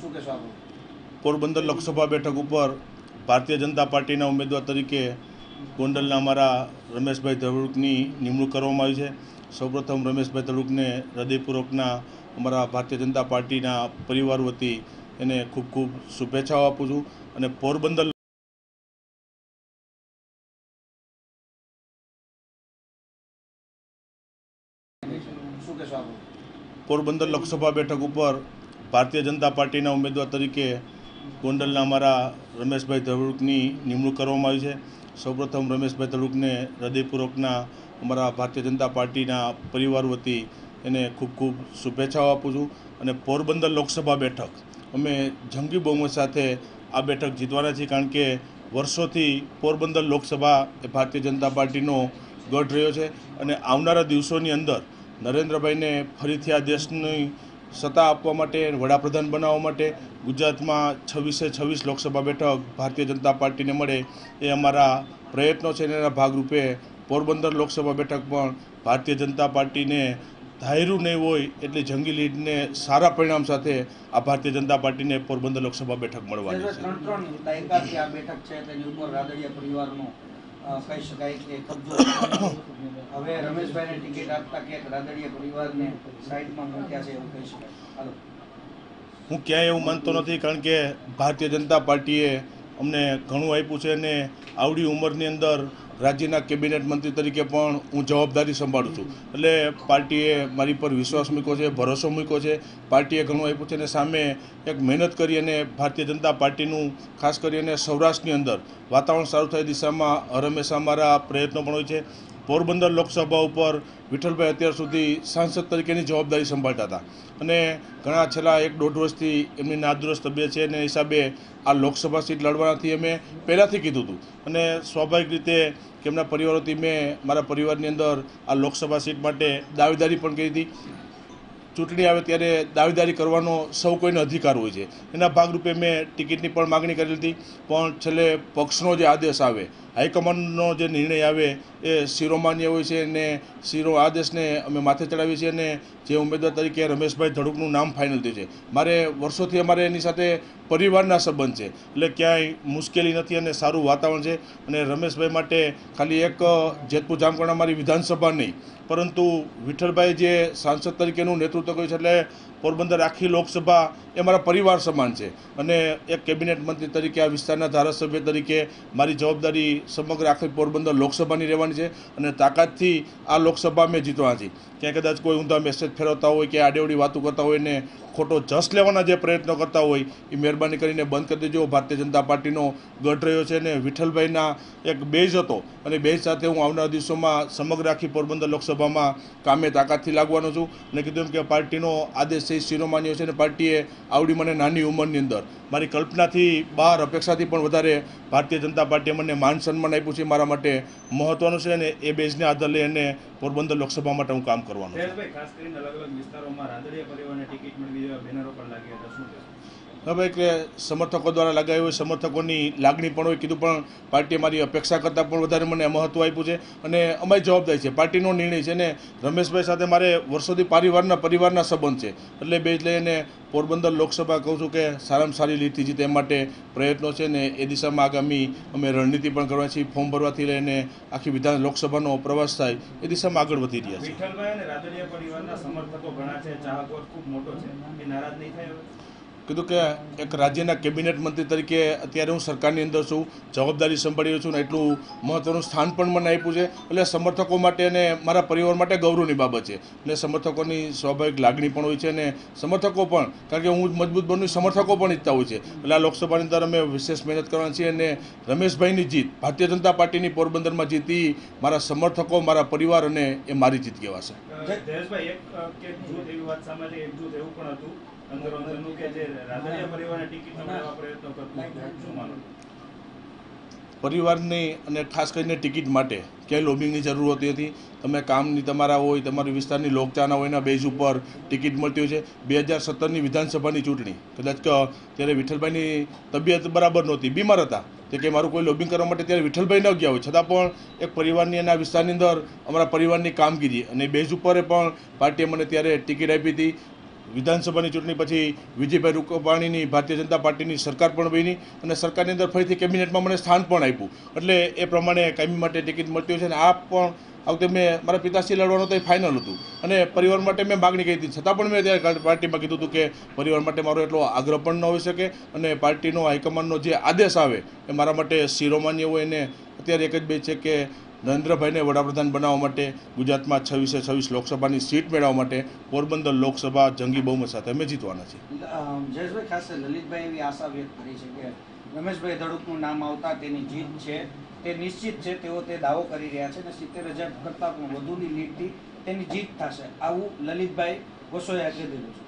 શું કહેશો આપો? પોરબંદર લોકસભા બેઠક ઉપર ભારતીય જનતા પાર્ટીના ઉમેદવાર તરીકે ગોંડલના અમારા રમેશભાઈ ધડુકની નિમણૂક કરવામાં આવી છે. સૌપ્રથમ રમેશભાઈ ધડુકને હૃદયપૂર્વકના અમારા ભારતીય જનતા પાર્ટીના પરિવાર વતી એને ખૂબ ખૂબ શુભેચ્છાઓ આપું છું અને પોરબંદર પોરબંદર લોકસભા બેઠક ઉપર ભારતીય જનતા પાર્ટીના ઉમેદવાર તરીકે ગોંડલના અમારા રમેશભાઈ ધવડુકની નિમણૂક કરવામાં આવી છે. સૌપ્રથમ રમેશભાઈ ધડુકને હૃદયપૂર્વકના અમારા ભારતીય જનતા પાર્ટીના પરિવાર વતી એને ખૂબ ખૂબ શુભેચ્છાઓ આપું છું અને પોરબંદર લોકસભા બેઠક. અમે જંગી બહુમત સાથે આ બેઠક જીતવાના છીએ કારણ કે વર્ષોથી પોરબંદર લોકસભા એ ભારતીય જનતા પાર્ટીનો ગઢ રહ્યો છે અને આવનારા દિવસોની અંદર નરેન્દ્રભાઈને ફરીથી આ દેશની સત્તા આપવા માટે વડાપ્રધાન બનાવવા માટે ગુજરાતમાં છવ્વીસે છવ્વીસ લોકસભા બેઠક ભારતીય જનતા પાર્ટીને મળે એ અમારા પ્રયત્નો છે એના ભાગરૂપે પોરબંદર લોકસભા બેઠક પણ ભારતીય જનતા પાર્ટીને ધાર્યું નહીં હોય એટલે જંગી લીડને સારા પરિણામ સાથે આ ભારતીય જનતા પાર્ટીને પોરબંદર લોકસભા બેઠક મળવાની છે. કહી શકાય કે કબજો. હવે રમેશભાઈને ટિકિટ આપતા કે રાદડિયા પરિવારને સાઈડમાં મૂક્યા છે એવું કહી શકાય હું ક્યાંય એવું માનતો નથી, કારણ કે ભારતીય જનતા પાર્ટીએ અમને ઘણું આપ્યું છે અને આવડી ઉંમરની અંદર રાજ્યના કેબિનેટ મંત્રી તરીકે પણ હું જવાબદારી સંભાળું છું. એટલે પાર્ટીએ મારી પર વિશ્વાસ મૂક્યો છે, ભરોસો મૂક્યો છે. પાર્ટીએ ઘણું આપ્યું છે અને સામે એક મહેનત કરી અને ભારતીય જનતા પાર્ટીનું, ખાસ કરીને સૌરાષ્ટ્રની અંદર, વાતાવરણ સારું થાય દિશામાં હરમેશા અમારા પ્રયત્નો પણ હોય છે. પોરબંદર લોકસભા ઉપર વિઠ્ઠલભાઈ અત્યાર સુધી સાંસદ તરીકેની જવાબદારી સંભાળતા હતા. અને ઘણા છેલ્લા એક દોઢ વર્ષથી એમની નાદુરસ્ત તબિયત છે. અને હિસાબે આ લોકસભા સીટ લડવાનાથી અમે પહેલાંથી કીધું હતું. અને સ્વાભાવિક રીતે કે એમના પરિવારોથી મેં મારા પરિવારની અંદર આ લોકસભા સીટ માટે દાવેદારી પણ કરી હતી. ચૂંટણી આવે ત્યારે દાવેદારી કરવાનો સૌ કોઈનો અધિકાર હોય છે. એના ભાગરૂપે મેં ટિકિટની પણ માગણી કરેલી હતી. પણ છેલ્લે પક્ષનો જે આદેશ આવે હાઈકમાન્ડનો જે નિર્ણય આવે એ શિરોમાન્ય હોય છે અને શિરો આદેશને અમે માથે ચડાવીએ છીએ અને જે ઉમેદવાર તરીકે રમેશભાઈ ધડુકનું નામ ફાઇનલ થયું છે. મારે વર્ષોથી અમારે એની સાથે પરિવારના સંબંધ છે. એટલે ક્યાંય મુશ્કેલી નથી અને સારું વાતાવરણ છે અને રમેશભાઈ માટે ખાલી એક જેતપુર જામકંડા અમારી વિધાનસભા નહીં. પરંતુ વિઠ્ઠલભાઈ જે સાંસદ તરીકેનું નેતૃત્વ કર્યું છે એટલે પોરબંદર આખી લોકસભા એ મારા પરિવાર સમાન છે. અને એક કેબિનેટ મંત્રી તરીકે આ વિસ્તારના ધારાસભ્ય તરીકે મારી જવાબદારી સમગ્ર આખી પોરબંદર લોકસભાની રહેવાની છે અને તાકાતથી આ લોકસભા મેં જીતવા છે ક્યાંય કદાચ કોઈ ઊંધા મેસેજ ફેરવતા હોય કે આડેવડી વાતો કરતા હોય ને ખોટો જસ લેવાના જે પ્રયત્નો કરતા હોય એ મહેરબાની કરીને બંધ કરી દેજો. ભારતીય જનતા પાર્ટીનો ગઢ રહ્યો છે અને વિઠ્ઠલભાઈના એક બેઝ હતો અને બેઝ સાથે હું આવનારા દિવસોમાં સમગ્ર આખી પોરબંદર લોકસભામાં કામે તાકાતથી લાગવાનો છું અને કીધું કે પાર્ટીનો આદેશ છે એ શિરોમાન્ય છે અને પાર્ટીએ આવડી મને નાની ઉંમરની અંદર. મારી કલ્પનાથી બહાર અપેક્ષાથી પણ વધારે ભારતીય જનતા પાર્ટીએ મને માન સન્માન આપ્યું છે, મારા માટે મહત્ત્વનું છે અને એ બેઝને આધાર લઈ અને પોરબંદર લોકસભા માટે હું કામ કરવાનું હવે કે સમર્થકો દ્વારા લગાવ્યું હોય, સમર્થકોની લાગણી પણ હોય, કીધું પણ પાર્ટીએ મારી અપેક્ષા કરતાં પણ વધારે મને મહત્ત્વ આપ્યું છે અને અમારી જવાબદારી છે, પાર્ટીનો નિર્ણય છે અને રમેશભાઈ સાથે મારે વર્ષોથી પરિવારના પરિવારના સંબંધ છે. એટલે બે એટલે લઈને પોરબંદર લોકસભા કહું છું કે સારામાં સારી લીડથી જીતે માટે પ્રયત્નો છે ને એ દિશામાં આગામી અમે રણનીતિ પણ કરવા છીએ, ફોર્મ ભરવાથી લઈને આખી વિધાન લોકસભાનો પ્રવાસ થાય, એ દિશામાં આગળ વધી રહ્યા છે કીધું કે એક રાજ્યના કેબિનેટ મંત્રી તરીકે અત્યારે હું સરકારની અંદર છું, જવાબદારી સંભાળી છું ને એટલું મહત્ત્વનું સ્થાન પણ મને આપ્યું છે. એટલે સમર્થકો માટે અને મારા પરિવાર માટે ગૌરવની બાબત છે. એટલે સમર્થકોની સ્વાભાવિક લાગણી પણ હોય છે અને સમર્થકો પણ, કારણ કે હું મજબૂત બનું સમર્થકો પણ ઈચ્છતા હોય છે. એટલે આ લોકસભાની અંદર અમે વિશેષ મહેનત કરવાની છીએ અને રમેશભાઈની જીત, ભારતીય જનતા પાર્ટીની પોરબંદરમાં જીતી મારા સમર્થકો, મારા પરિવાર અને એ મારી જીત કહેવાશે. જયેશભાઈ એક વાત સામે એકજૂથ એવું પણ હતું. અંદરો અંદરનું કે જે રાદડિયા પરિવારને ટિકિટ ન. મળવા પ્રયત્નો કરતું શું માનો? પરિવારની અને ખાસ કરીને ટિકિટ માટે ક્યાંય લોબિંગની જરૂર હોતી હતી તમે કામની તમારા હોય તમારી વિસ્તારની લોકચાના હોય એના બેઝ ઉપર ટિકિટ મળતી હોય છે. બે હજાર સત્તરની વિધાનસભાની ચૂંટણી કદાચ ત્યારે વિઠ્ઠલભાઈની તબિયત બરાબર નહોતી બીમાર હતા. તે કે મારું કોઈ લોબિંગ કરવા માટે ત્યારે વિઠ્ઠલભાઈ ન ગયા હોય. છતાં પણ એક પરિવારની અને આ વિસ્તારની અંદર અમારા પરિવારની કામગીરી અને બેઝ ઉપર પણ પાર્ટીએ મને ત્યારે ટિકિટ આપી હતી. વિધાનસભાની ચૂંટણી પછી વિજયભાઈ રૂપાણીની ભારતીય જનતા પાર્ટીની સરકાર પણ બની અને સરકારની અંદર ફરીથી કેબિનેટમાં મને સ્થાન પણ આપ્યું. એટલે એ પ્રમાણે કાયમી માટે ટિકિટ મળતી હોય છે અને આ પણ આ વખતે મેં મારા પિતાશ્રી લડવાનું તો ફાઇનલ હતું. અને પરિવાર માટે મેં માગણી કરી હતી. છતાં પણ મેં ત્યારે પાર્ટીમાં કીધું હતું કે પરિવાર માટે મારો એટલો આગ્રહ પણ ન હોઈ શકે અને પાર્ટીનો હાઈકમાન્ડનો જે આદેશ આવે એ મારા માટે શિરોમાન્ય હોય એને અત્યારે એક જ બે છે કે નરેન્દ્રભાઈને વડાપ્રધાન બનાવવા માટે ગુજરાતમાં છવ્વીસે છવ્વીસ લોકસભાની સીટ મેળવવા માટે પોરબંદર લોકસભા જંગી બહુમત સાથે અમે જીતવાના છીએ. જયેશભાઈ ખાસ લલિતભાઈ એવી આશા વ્યક્ત કરી છે કે રમેશભાઈ ધડુકનું નામ આવતા તેની જીત છે. તે નિશ્ચિત છે તેઓ તે દાવો કરી રહ્યા છે અને સિત્તેર હજાર કરતાં પણ વધુની લીડથી તેની જીત થશે. આવું લલિતભાઈ ગોસોયા કહી દીધું છે.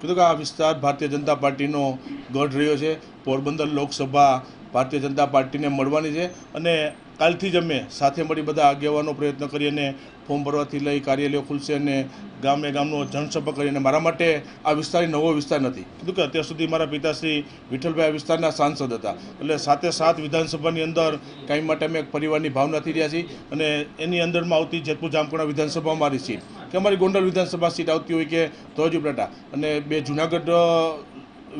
કીધું કે આ વિસ્તાર ભારતીય જનતા પાર્ટીનો ગઢ રહ્યો છે. પોરબંદર લોકસભા ભારતીય જનતા પાર્ટીને મળવાની છે અને કાલથી જ અમે સાથે મળી બધા આગેવાનો પ્રયત્ન કરી અને ફોર્મ ભરવાથી લઈ કાર્યાલયો ખુલશે અને ગામે ગામનો જનસંપર્ક કરીને મારા માટે આ વિસ્તાર નવો વિસ્તાર નથી. કીધું કે અત્યાર સુધી મારા પિતાશ્રી વિઠ્ઠલભાઈ આ વિસ્તારના સાંસદ હતા. એટલે સાથે સાત વિધાનસભાની અંદર કાંઈ માટે અમે એક પરિવારની ભાવનાથી રહ્યા છીએ અને એની અંદરમાં આવતી જેતપુર જામકુણા વિધાનસભા મારી સીટ. કે અમારી ગોંડલ વિધાનસભા સીટ આવતી હોય કે ધોજુપરાટા અને બે જુનાગઢ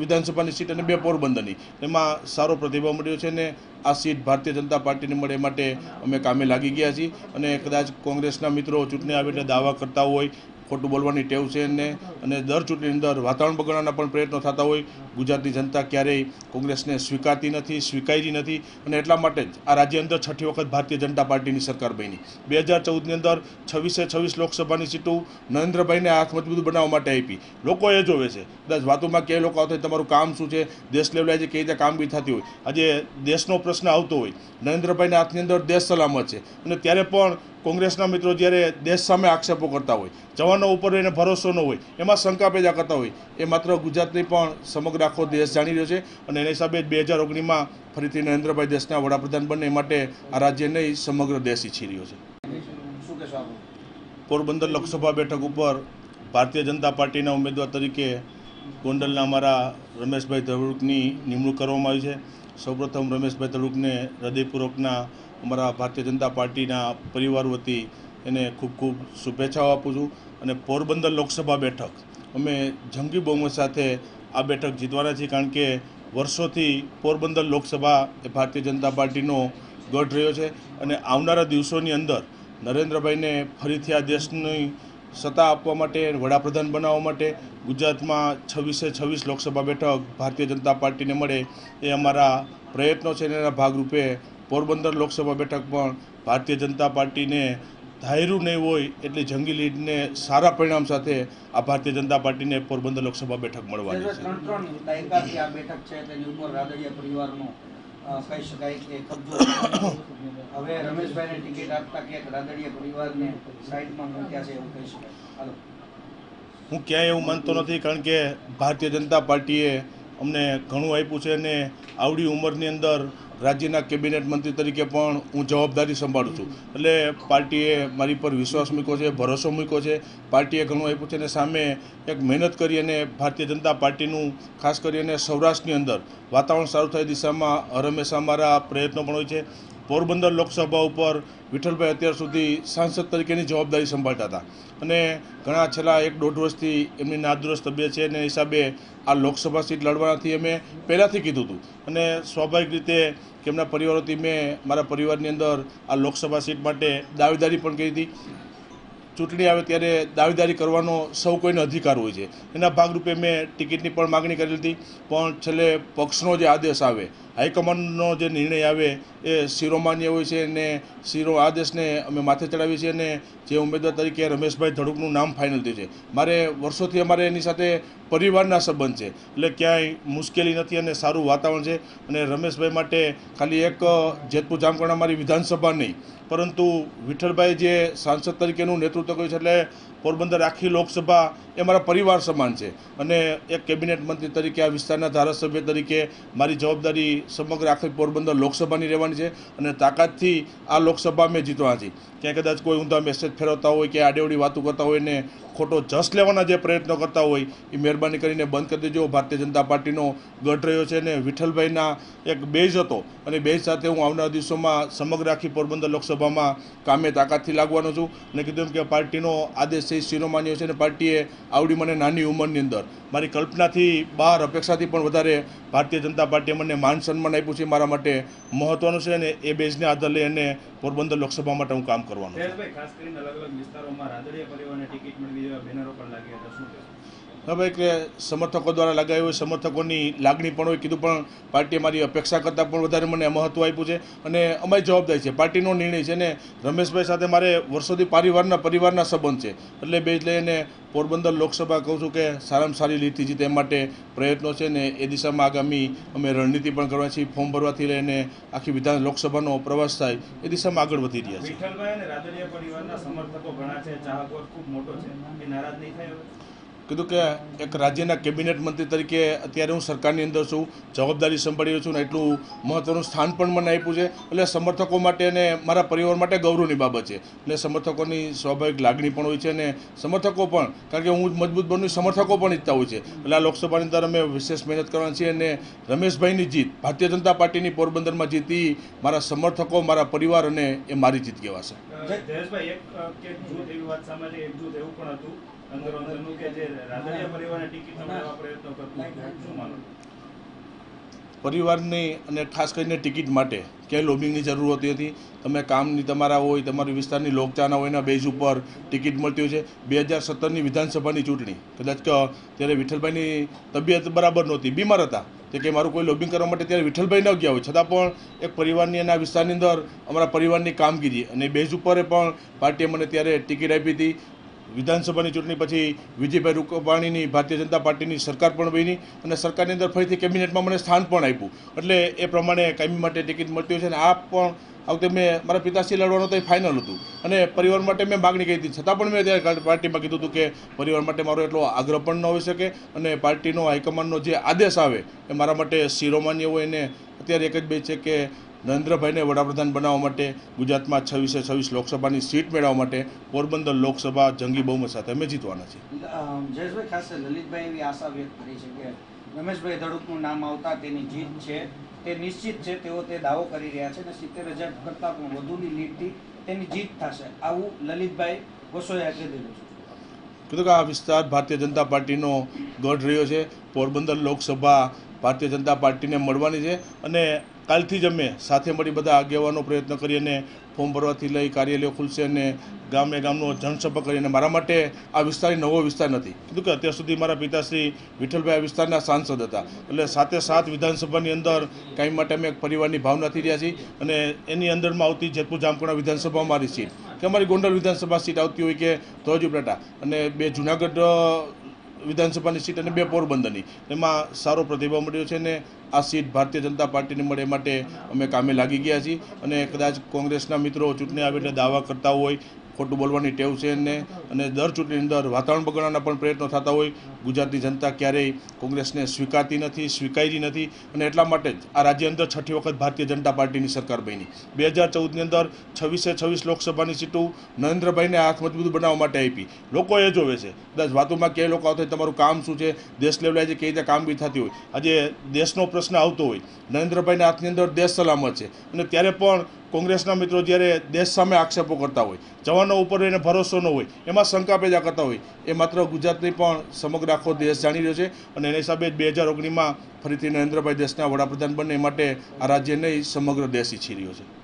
વિધાનસભાની સીટ અને બે પોરબંદરની. એમાં સારો પ્રતિભાવ મળ્યો છે ને આ સીટ ભારતીય જનતા પાર્ટીને મળે માટે અમે કામે લાગી ગયા છીએ. અને કદાચ કોંગ્રેસના મિત્રો ચૂંટણી આવે એટલે દાવા કરતા હોય ખોટું બોલવાની ટેવ છે ને અને દર ચૂંટણીની અંદર વાતાવરણ બગાડવાના પણ પ્રયત્નો થતા હોય. ગુજરાતની જનતા ક્યારેય કોંગ્રેસને સ્વીકારતી નથી, સ્વીકારી નથી. અને એટલા માટે જ આ રાજ્ય અંદર છઠ્ઠી વખત ભારતીય જનતા પાર્ટીની સરકાર બની. બે હજાર ચૌદની અંદર છવ્વીસે છવ્વીસ લોકસભાની સીટો નરેન્દ્રભાઈને હાથ મજબૂત બનાવવા માટે આપી. લોકો એ જોવે છે. કદાચ વાતોમાં કે લોકો આવતા તમારું કામ શું છે? દેશ લેવલે આજે કઈ રીતે કામગીરી થતી હોય? આજે દેશનો પ્રશ્ન આવતો હોય. નરેન્દ્રભાઈના હાથની અંદર દેશ સલામત છે. અને ત્યારે પણ કોંગ્રેસના મિત્રો જ્યારે દેશ સામે આક્ષેપો કરતા હોય જવાનો ઉપર એને ભરોસો ન હોય એમાં શંકા પેદા કરતા હોય એ માત્ર ગુજરાતની પણ સમગ્ર આખો દેશ જાણી રહ્યો છે અને એના હિસાબે બે હજાર ઓગણીમાં ફરીથી નરેન્દ્રભાઈ દેશના વડાપ્રધાન બને એ માટે આ રાજ્ય નહીં સમગ્ર દેશ ઈચ્છી રહ્યો છે. પોરબંદર લોકસભા બેઠક ઉપર ભારતીય જનતા પાર્ટીના ઉમેદવાર તરીકે ગોંડલના અમારા રમેશભાઈ ધડુકની નિમણૂક કરવામાં આવી છે. સૌપ્રથમ રમેશભાઈ ધડુકને હૃદયપૂર્વકના અમારા ભારતીય જનતા પાર્ટીના પરિવાર વતી એને ખૂબ ખૂબ શુભેચ્છાઓ આપું છું અને પોરબંદર લોકસભા બેઠક. અમે જંગી બહુમત સાથે આ બેઠક જીતવાના છીએ કારણ કે વર્ષોથી પોરબંદર લોકસભા એ ભારતીય જનતા પાર્ટીનો ગઢ રહ્યો છે અને આવનારા દિવસોની અંદર નરેન્દ્રભાઈને ફરીથી આ દેશની સત્તા આપવા માટે, વડાપ્રધાન બનાવવા માટે ગુજરાતમાં છવ્વીસે છવ્વીસ લોકસભા બેઠક ભારતીય જનતા પાર્ટીને મળે એ અમારા પ્રયત્નો છે એના ભાગરૂપે પોરબંદર લોકસભા બેઠક પણ ભારતીય જનતા પાર્ટીને ધાર્યું નહીં હોય એટલે જંગી લીડને સારા પરિણામ સાથે આ ભારતીય જનતા પાર્ટીને પોરબંદર લોકસભા બેઠક મળવાની છે. ત્રણ ત્રણ દાયકાથી આ બેઠક છે તેની ઉપર રાદડિયા પરિવારનો કહી શકાય કે કબજો હવે રમેશભાઈને ટિકિટ આપતા ક્યાંક રાદડિયા પરિવારને સાઈડમાં મૂક્યા છે એવું કહી શકાય. હું ક્યાંય એવું માનતો નથી કારણ કે ભારતીય જનતા પાર્ટીએ અમને ઘણું આપ્યું છે અને આવડી ઉંમરની અંદર રાજ્યના કેબિનેટ મંત્રી તરીકે પણ હું જવાબદારી સંભાળું છું. એટલે પાર્ટીએ મારી પર વિશ્વાસ મૂક્યો છે, ભરોસો મૂક્યો છે. પાર્ટીએ ઘણું આપ્યું છે અને સામે એક મહેનત કરી અને ભારતીય જનતા પાર્ટીનું, ખાસ કરીને સૌરાષ્ટ્રની અંદર, વાતાવરણ સારું થાય દિશામાં દિશામાં હંમેશા અમારા પ્રયત્નો પણ હોય છે. પોરબંદર લોકસભા ઉપર વિઠ્ઠલભાઈ અત્યાર સુધી સાંસદ તરીકેની જવાબદારી સંભાળતા હતા. અને ઘણા છેલ્લા એક દોઢ વર્ષથી એમની નાદુરસ્ત તબિયત છે. અને હિસાબે આ લોકસભા સીટ લડવાથી અમે પહેલાંથી કીધું હતું. અને સ્વાભાવિક રીતે કે એમના પરિવારોથી મેં મારા પરિવારની અંદર આ લોકસભા સીટ માટે દાવેદારી પણ કરી હતી. ચૂંટણી આવે ત્યારે દાવેદારી કરવાનો સૌ કોઈનો અધિકાર હોય છે. એના ભાગરૂપે મેં ટિકિટની પણ માગણી કરી હતી. પણ છેલ્લે પક્ષનો જે આદેશ આવે, હાઈકમાન્ડનો જે નિર્ણય આવે એ શિરોમાન્ય હોય છે અને શિરો આદેશને અમે માથે ચડાવીએ છીએ અને જે ઉમેદવાર તરીકે રમેશભાઈ ધડુકનું નામ ફાઇનલ થયું છે. મારે વર્ષોથી અમારે એની સાથે પરિવારના સંબંધ છે. એટલે ક્યાંય મુશ્કેલી નથી અને સારું વાતાવરણ છે. અને રમેશભાઈ માટે ખાલી એક, જેતપુર જામકંડા મારી વિધાનસભા નહીં પરંતુ વિઠ્ઠલભાઈ જે સાંસદ તરીકેનું નેતૃત્વ કર્યું છે એટલે પોરબંદર આખી લોકસભા એ મારા પરિવાર સમાન છે. અને એક કેબિનેટ મંત્રી તરીકે આ વિસ્તારના ધારાસભ્ય તરીકે મારી જવાબદારી સમગ્ર આખી પોરબંદર લોકસભાની રહેવાની છે અને તાકાતથી આ લોકસભા મેં જીતવાના છે ક્યાંય કદાચ કોઈ ઊંધા મેસેજ ફેરવતા હોય કે આડેવડી વાતો કરતા હોય ને ખોટો જસ લેવાના જે પ્રયત્નો કરતા હોય એ મહેરબાની કરીને બંધ કરી દેજો. ભારતીય જનતા પાર્ટીનો ગઢ રહ્યો છે અને વિઠ્ઠલભાઈના એક બેઝ હતો. અને બેઝ સાથે હું આવનારા દિવસોમાં સમગ્ર આખી પોરબંદર લોકસભામાં કામે તાકાતથી લાગવાનો છું. અને કીધું એમ કે પાર્ટીનો આદેશ છે શિરોમાન્ય છે અને પાર્ટીએ આવડી મને નાની ઉંમરની અંદર. મારી કલ્પનાથી બહાર અપેક્ષાથી પણ વધારે ભારતીય જનતા પાર્ટીએ મને માન સન્માન આપ્યું છે. મારા માટે મહત્ત્વનું છે અને એ બેઝને આધાર લઈ અને પોરબંદર લોકસભા માટે હું કામ કરવાનું ખાસ એવા બેનરો પણ લાગ્યા હતા શું કહેશો? હવે કે સમર્થકો દ્વારા લગાવ્યું હોય, સમર્થકોની લાગણી પણ હોય, કીધું પણ પાર્ટીએ મારી અપેક્ષા કરતાં પણ વધારે મને મહત્ત્વ આપ્યું છે અને અમારી જવાબદારી છે. પાર્ટીનો નિર્ણય છે ને રમેશભાઈ સાથે મારે વર્ષોથી પરિવારના પરિવારના સંબંધ છે. એટલે બે એટલે લઈને પોરબંદર લોકસભા કહું છું કે સારામાં સારી લીધી જીતે એ માટે પ્રયત્નો છે ને એ દિશામાં આગામી અમે રણનીતિ પણ કરવા છીએ, ફોર્મ ભરવાથી લઈને આખી વિધાન લોકસભાનો પ્રવાસ થાય, એ દિશામાં આગળ વધી રહ્યા છે કીધું કે એક રાજ્યના કેબિનેટ મંત્રી તરીકે અત્યારે હું સરકારની અંદર છું જવાબદારી સંભાળી છું ને એટલું મહત્ત્વનું સ્થાન પણ મને આપ્યું છે. એટલે સમર્થકો માટે અને મારા પરિવાર માટે ગૌરવની બાબત છે. એટલે સમર્થકોની સ્વાભાવિક લાગણી પણ હોય છે અને સમર્થકો પણ કારણ કે હું મજબૂત બનવું સમર્થકો પણ ઈચ્છતા હોય છે. એટલે આ લોકસભાની અંદર અમે વિશેષ મહેનત કરવાની છે અને રમેશભાઈની જીત ભારતીય જનતા પાર્ટીની પોરબંદરમાં જીતી મારા સમર્થકો મારા પરિવાર અને એ મારી જીત કહેવાશે. જયેશભાઈ એક જૂથ એવી વાત સામે આવી, એક જૂથ એવું પણ હતું. અંદરો અંદરનું કે જે રાદડિયા પરિવારને ટિકિટ મેળવવા પ્રયત્નો કરતું શું માનો? પરિવારની અને ખાસ કરીને ટિકિટ માટે ક્યાંય લોબિંગની જરૂર હોતી હતી તમે કામની તમારા હોય તમારી વિસ્તારની લોકચાના હોય એના બેઝ ઉપર ટિકિટ મળતી હોય છે. બે હજાર સત્તરની વિધાનસભાની ચૂંટણી કદાચ ત્યારે વિઠ્ઠલભાઈની તબિયત બરાબર નહોતી બીમાર હતા. તે કે મારું કોઈ લોબિંગ કરવા માટે ત્યારે વિઠ્ઠલભાઈ ન ગયા હોય. છતાં પણ એક પરિવારની અને આ વિસ્તારની અંદર અમારા પરિવારની કામગીરી અને બેઝ ઉપર પણ પાર્ટીએ મને ત્યારે ટિકિટ આપી હતી. વિધાનસભાની ચૂંટણી પછી વિજયભાઈ રૂપાણીની ભારતીય જનતા પાર્ટીની સરકાર પણ બની અને સરકારની અંદર ફરીથી કેબિનેટમાં મને સ્થાન પણ આપ્યું. એટલે એ પ્રમાણે કાયમી માટે ટિકિટ મળતી હોય છે અને આ પણ આ વખતે મેં મારા પિતાશ્રી લડવાનું તો એ ફાઇનલ હતું. અને પરિવાર માટે મેં માગણી કરી હતી. છતાં પણ મેં ત્યારે પાર્ટીમાં કીધું હતું કે પરિવાર માટે મારો એટલો આગ્રહ પણ ન હોઈ શકે અને પાર્ટીનો હાઈકમાન્ડનો જે આદેશ આવે એ મારા માટે શિરોમાન્ય હોય એને અત્યારે એક જ બે છે કે નરેન્દ્રભાઈને વડાપ્રધાન બનાવવા માટે ગુજરાતમાં છવ્વીસે છવ્વીસ લોકસભાની સીટ મેળવવા માટે પોરબંદર લોકસભા જંગી બહુમત સાથે અમે જીતવાના છીએ. જયેશભાઈ ખાસ લલિતભાઈ એવી આશા વ્યક્ત કરી છે કે રમેશભાઈ ધડુકનું નામ આવતા તેની જીત છે. તે નિશ્ચિત છે તેઓ તે દાવો કરી રહ્યા છે અને સિત્તેર હજાર કરતાં પણ વધુની લીડથી તેની જીત થશે. આવું લલિતભાઈ વસોયા દીધું છે. કીધું કે આ વિસ્તાર ભારતીય જનતા પાર્ટીનો ગઢ રહ્યો છે. પોરબંદર લોકસભા ભારતીય જનતા પાર્ટીને મળવાની છે અને કાલથી જ અમે સાથે મળી બધા આગેવાનો પ્રયત્ન કરી અને ફોર્મ ભરવાથી લઈ કાર્યાલયો ખુલશે અને ગામે ગામનો જનસંપર્ક કરી અને મારા માટે આ વિસ્તાર નવો વિસ્તાર નથી. કીધું કે અત્યાર સુધી મારા પિતાશ્રી વિઠ્ઠલભાઈ આ વિસ્તારના સાંસદ હતા. એટલે સાથે સાત વિધાનસભાની અંદર કાંઈ માટે અમે એક પરિવારની ભાવનાથી રહ્યા છીએ અને એની અંદરમાં આવતી જેતપુર જામકુણા વિધાનસભામાં મારી સીટ. કે અમારી ગોંડલ વિધાનસભા સીટ આવતી હોય કે ધોજુપેટા અને બે જુનાગઢ વિધાનસભાની સીટ અને બે પોરબંદરની. એમાં સારો પ્રતિભાવ મળ્યો છે ને આ સીટ ભારતીય જનતા પાર્ટીને મળે માટે અમે કામે લાગી ગયા છીએ. અને કદાચ કોંગ્રેસના મિત્રો ચૂંટણી આવે એટલે દાવા કરતા હોય ખોટું બોલવાની ટેવ છે ને અને દર ચૂંટણીની અંદર વાતાવરણ બગાડવાના પણ પ્રયત્નો થતા હોય. ગુજરાતની જનતા ક્યારેય કોંગ્રેસને સ્વીકારતી નથી, સ્વીકારી નથી. અને એટલા માટે જ આ રાજ્ય અંદર છઠ્ઠી વખત ભારતીય જનતા પાર્ટીની સરકાર બની. બે હજાર ચૌદની અંદર છવ્વીસે છવ્વીસ લોકસભાની સીટો નરેન્દ્રભાઈને હાથ મજબૂત બનાવવા માટે આપી. લોકો એ જોવે છે. કદાચ વાતોમાં ક્યાંય લોકો આવતા તમારું કામ શું છે? દેશ લેવલે આજે કઈ રીતે કામગીરી થતી હોય? આજે દેશનો પ્રશ્ન આવતો હોય. નરેન્દ્રભાઈના હાથની અંદર દેશ સલામત છે. અને ત્યારે પણ કોંગ્રેસના મિત્રો જ્યારે દેશ સામે આક્ષેપો કરતા હોય, જવાનો ઉપર એને ભરોસો ન હોય, એમાં શંકા પેદા કરતા હોય, એ માત્ર ગુજરાતની પણ સમગ્ર આખો દેશ જાણી રહ્યો છે અને એના હિસાબે બે હજાર ઓગણીમાં ફરીથી નરેન્દ્રભાઈ દેશના વડાપ્રધાન બને માટે આ રાજ્ય નહીં, સમગ્ર દેશ ઈચ્છી રહ્યો છે.